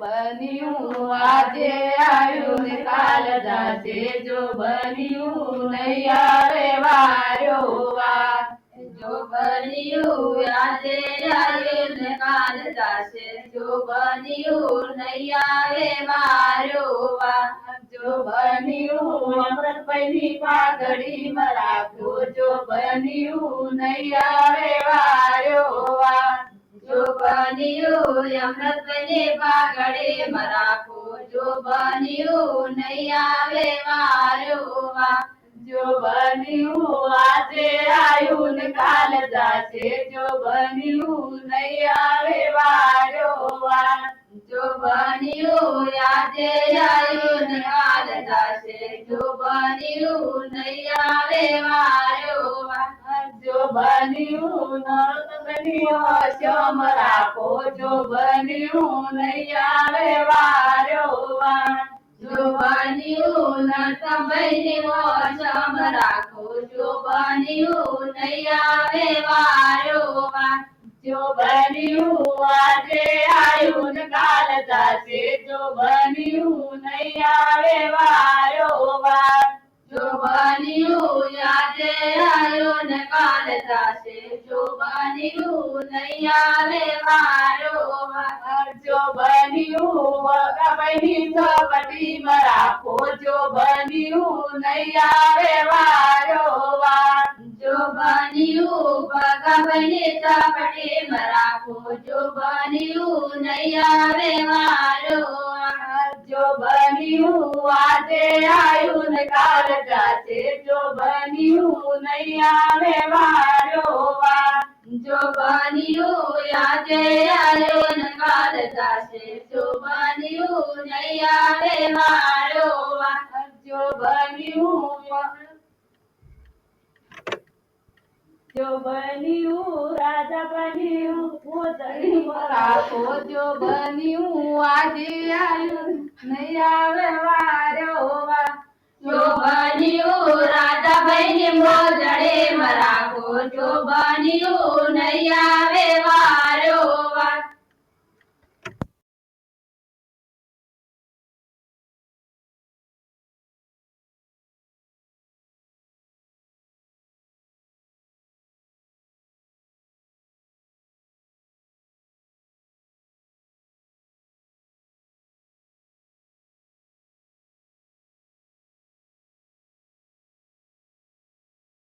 બન્યું આજે આવ્યું ને કાલ જાશે જો બન્યું નહીં આવે વારો વાર. જો બન્યું આજે આવ્યું ને કાલ જાશે જો બન્યું નહીં આવે વારો વાર. જો બન્યું અમૃતભાઈની પાઘડી રાખવું જો બન્યું નહીં આવે વારો વાર. બન્યું અમૃતને પાઘડે મરાખો. જો બન્યું, નહીં આવે વારો જો બન્યું, આજે આવ્યું ને કાલ જાશે. જો બન્યું, નહીં આવે વારો જો બન્યું, આજે આવ્યું ને કાલ જાશે. જો બન્યું, નહીં આવે વાર જો બન્યું નરકની વશમ રાખો જો બન્યું નહીં આવે વાર્યો વાર જો બન્યું ન સમયને રાખો જો બન્યું નહીં આવે વાર્યો વાર જો બન્યું આજે આવ્યું કાલ જો બન્યું નહીં આવે વાર્યો વાર જો બન્યું આજે આવ્યો ને કાલ જાશે જો બન્યું નહીં આવે વારો જો બન્યું ભગવને સપટી રાખો જો બન્યું આવે વારો વાર બન્યું? આજે આવ્યું ને કાલ જાશે. જો બન્યું નહીં આવે વાર્યો વા જો બન્યું આજે આવ્યો ને કાલ જાશે. જો બન્યું નહીં આવે વાર્યો વા જો બન્યું જો બન્યું રાજા બન્યું રાખો જો બન્યું આજે આવ્યું નહીં આવે વારો વાર જો બન્યું રાધાભાઈને મોજડે મરાકો જો બન્યું નહીં